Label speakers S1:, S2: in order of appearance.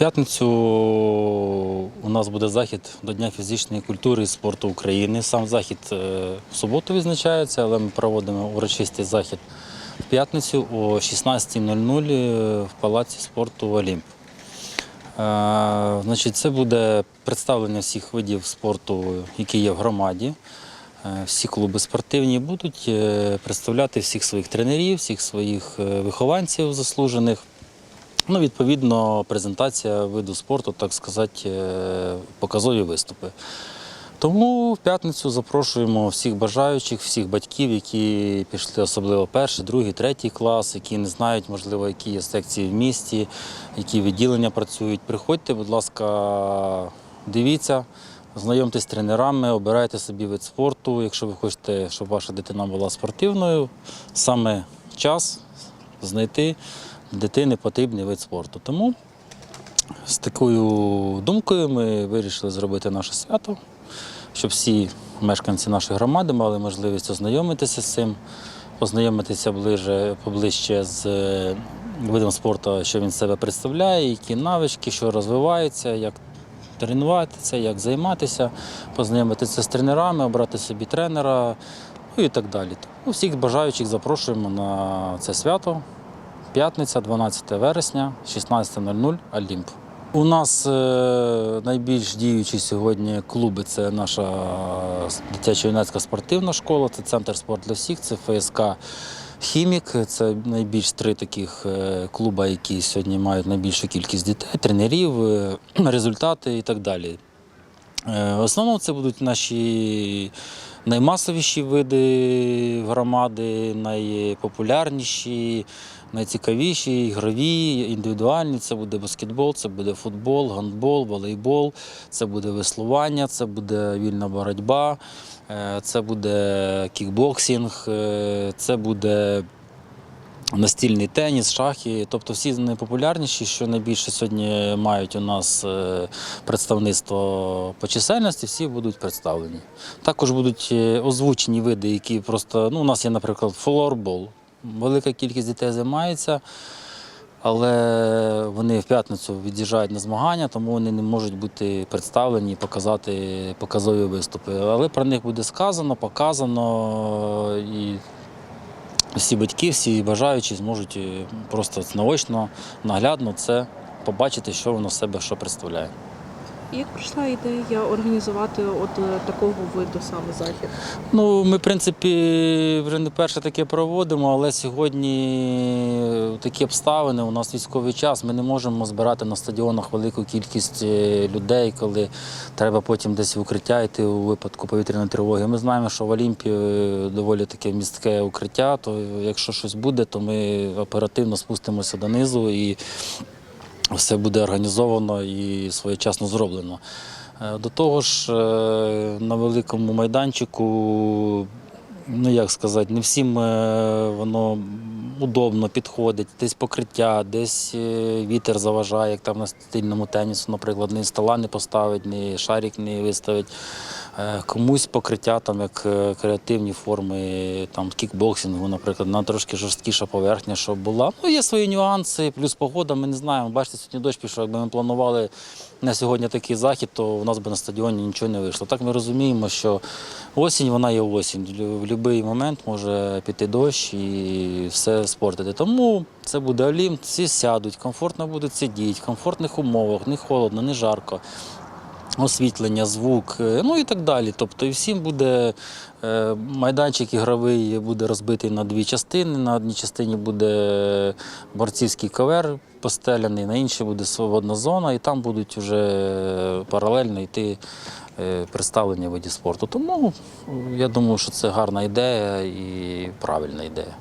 S1: п'ятницю у нас буде захід до Дня фізичної культури і спорту України. Сам захід е, в суботу відзначається, але ми проводимо урочистий захід в п'ятницю о 16.00 в палаці спорту Олімп. Е, це буде представлення всіх видів спорту, які є в громаді. Е, Всі клуби спортивні будуть е, представляти всіх своїх тренерів, всіх своїх е, вихованців заслужених. Ну, відповідно, презентація виду спорту, так сказати, е, показові виступи. Тому в п'ятницю запрошуємо всіх бажаючих, всіх батьків, які пішли особливо перший, другий, третій клас, які не знають, можливо, які є секції в місті, які відділення працюють. Приходьте, будь ласка, дивіться, знайомтесь з тренерами, обирайте собі вид спорту. Якщо ви хочете, щоб ваша дитина була спортивною, саме час знайти дитини потрібний вид спорту. Тому з такою думкою ми вирішили зробити наше свято, щоб всі мешканці нашої громади мали можливість ознайомитися з цим, ознайомитися ближе, поближче з е, видом спорту, що він себе представляє, які навички, що розвиваються, як тренуватися, як займатися, познайомитися з тренерами, обрати собі тренера, ну і так далі. Тому всіх бажаючих запрошуємо на це свято. П'ятниця, 12 вересня, 16.00, Олімп. У нас е, найбільш діючі сьогодні клуби це наша дитяча юнацька спортивна школа, це центр спорт для всіх, це ФСК Хімік. Це найбільш три таких е, клуба, які сьогодні мають найбільшу кількість дітей, тренерів, е, результати і так далі. В основному це будуть наші наймасовіші види громади, найпопулярніші, найцікавіші, ігрові, індивідуальні. Це буде баскетбол, це буде футбол, гандбол, волейбол, це буде веслування, це буде вільна боротьба, е, це буде кікбоксинг, е, це буде настільний теніс, шахи, тобто всі найпопулярніші, що найбільше сьогодні мають у нас е, представництво по чисельності, всі будуть представлені. Також будуть озвучені види, які просто, ну, у нас є, наприклад, флорбол. Велика кількість дітей займається, але вони в п'ятницю від'їжджають на змагання, тому вони не можуть бути представлені і показати показові виступи. Але про них буде сказано, показано і всі батьки, всі бажаючі зможуть е, просто наочно, наглядно це побачити, що воно з себе що представляє.
S2: Як прийшла ідея організувати от е, такого виду саме захід?
S1: Ну, ми, в принципі, вже не перше таке проводимо, але сьогодні такі обставини. У нас військовий час. Ми не можемо збирати на стадіонах велику кількість е, людей, коли треба потім десь в укриття йти у випадку повітряної тривоги. Ми знаємо, що в Олімпі е, доволі таке містке укриття. То якщо щось буде, то ми оперативно спустимося донизу і все буде організовано і своєчасно зроблено. Е, До того ж, е, на великому майданчику, ну як сказати, не всім е, воно удобно підходить, десь покриття, десь е, вітер заважає, як там на стильному тенісу, наприклад, ні стола не поставить, ні шарик не виставить. Е, Комусь покриття, там як е, креативні форми, там кікбоксингу, наприклад, на трошки жорсткіша поверхня, щоб була. Ну, є свої нюанси, плюс погода, ми не знаємо. Бачите, сьогодні дощ пішов. Якби ми планували на сьогодні такий захід, то у нас би на стадіоні нічого не вийшло. Так ми розуміємо, що осінь вона є осінь. В будь-який момент може піти дощ і все спортити. Тому це буде Олімп, всі сядуть, комфортно будуть сидіти, в комфортних умовах, не холодно, не жарко освітлення, звук, е, ну і так далі. Тобто і всім буде е, майданчик ігровий буде розбитий на дві частини. На одній частині буде борцівський ковер постеляний, на іншій буде свободна зона, і там будуть вже паралельно йти е, представлення видів спорту. Тому я думаю, що це гарна ідея і правильна ідея.